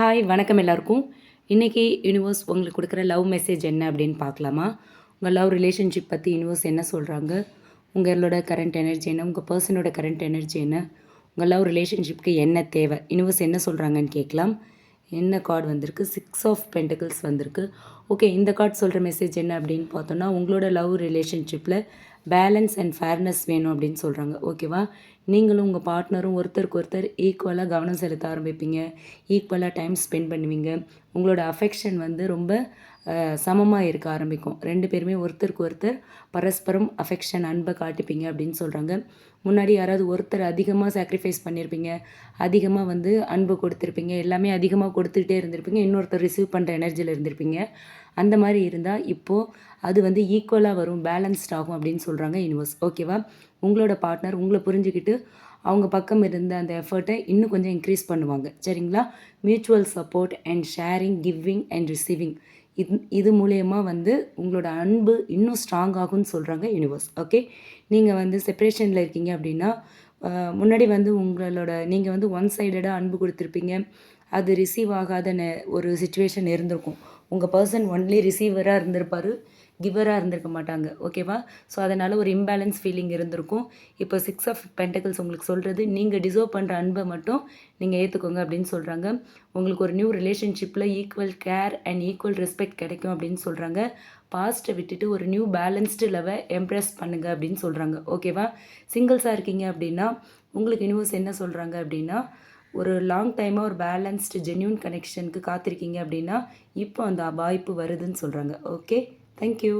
Hi வணக்கம் எல்லாருக்கும். இன்றைக்கி யூனிவர்ஸ் உங்களுக்கு கொடுக்குற லவ் மெசேஜ் என்ன அப்படின்னு பார்க்கலாமா? உங்கள் லவ் ரிலேஷன்ஷிப் பற்றி யூனிவர்ஸ் என்ன சொல்கிறாங்க உங்களோட கரண்ட் எனர்ஜி என்ன? உங்கள் பர்சனோட கரண்ட் எனர்ஜி என்ன? உங்கள் லவ் ரிலேஷன்ஷிப்க்கு என்ன தேவை? யூனிவர்ஸ் என்ன சொல்கிறாங்கன்னு கேட்கலாம். என்ன கார்டு வந்திருக்கு? சிக்ஸ் ஆஃப் பென்டகிள்ஸ் வந்திருக்கு. ஓகே இந்த கார்டு சொல்கிற மெசேஜ் என்ன அப்படின்னு பார்த்தோன்னா உங்களோட லவ் ரிலேஷன்ஷிப்பில் பேலன்ஸ் அண்ட் ஃபேர்னஸ் வேணும் அப்படின்னு சொல்கிறாங்க ஓகேவா நீங்களும் உங்கள் பார்ட்னரும் ஒருத்தருக்கு ஒருத்தர் ஈக்குவலாக கவனம் செலுத்த ஆரம்பிப்பீங்க. ஈக்குவலாக டைம் ஸ்பெண்ட் பண்ணுவீங்க. உங்களோட அஃபெக்ஷன் வந்து ரொம்ப சமமாக இருக்க ஆரம்பிக்கும். ரெண்டு பேருமே ஒருத்தருக்கு ஒருத்தர் பரஸ்பரம் அஃபெக்ஷன் அன்பை காட்டிப்பீங்க அப்படின்னு சொல்கிறாங்க முன்னாடி யாராவது ஒருத்தர் அதிகமாக சாக்ரிஃபைஸ் பண்ணியிருப்பீங்க அதிகமாக வந்து அன்பு கொடுத்துருப்பீங்க. எல்லாமே அதிகமாக கொடுத்துக்கிட்டே இருந்திருப்பீங்க. இன்னொருத்தர் ரிசீவ் பண்ணுற எனர்ஜியில் இருந்திருப்பீங்க. அந்த மாதிரி இருந்தால் இப்போது அது வந்து ஈக்குவலாக வரும் பேலன்ஸ்ட் ஆகும் அப்படின்னு சொல்கிறாங்க யூனிவர்ஸ் ஓகேவா உங்களோட பார்ட்னர் உங்களை புரிஞ்சுக்கிட்டு அவங்க பக்கம் இருந்த அந்த எஃபர்ட்டை இன்னும் கொஞ்சம் இன்க்ரீஸ் பண்ணுவாங்க. சரிங்களா? Mutual support and sharing giving and receiving இது இது மூலயமா வந்து உங்களோட அன்பு இன்னும் ஸ்ட்ராங் ஆகும்னு சொல்கிறாங்க யூனிவர்ஸ் ஓகே நீங்கள் வந்து செப்பரேஷனில் இருக்கீங்க அப்படின்னா முன்னாடி வந்து உங்களோட நீங்கள் வந்து ஒன் சைடடாக அன்பு கொடுத்துருப்பீங்க. அது ரிசீவ் ஆகாத ஒரு சுச்சுவேஷன் இருந்திருக்கும். உங்கள் பர்சன் ஒன்லி ரிசீவராக இருந்திருப்பார் கிவராக இருந்திருக்க மாட்டாங்க. ஓகேவா ஸோ அதனால் ஒரு இம்பேலன்ஸ் ஃபீலிங் இருந்திருக்கும். இப்போ சிக்ஸ் ஆஃப் பென்டக்கிள்ஸ் உங்களுக்கு சொல்கிறது நீங்கள் டிசர்வ் பண்ணுற அன்பை மட்டும் நீங்கள் ஏற்றுக்கோங்க அப்படின்னு சொல்கிறாங்க உங்களுக்கு ஒரு நியூ ரிலேஷன்ஷிப்பில் equal care and equal respect கிடைக்கும் அப்படின்னு சொல்கிறாங்க பாஸ்ட்டை விட்டுட்டு ஒரு நியூ பேலன்ஸ்டு லெவல் எம்ப்ரெஸ் பண்ணுங்க அப்படின்னு சொல்கிறாங்க ஓகேவா சிங்கிள்ஸாக இருக்கீங்க அப்படின்னா உங்களுக்கு யூனிவர்ஸ் என்ன சொல்கிறாங்க அப்படின்னா ஒரு லாங் டைமாக ஒரு பேலன்ஸ்டு ஜென்யூன் கனெக்ஷனுக்கு காத்திருக்கீங்க அப்படின்னா இப்போ அந்த வாய்ப்பு வருதுன்னு சொல்கிறாங்க ஓகே தேங்க்யூ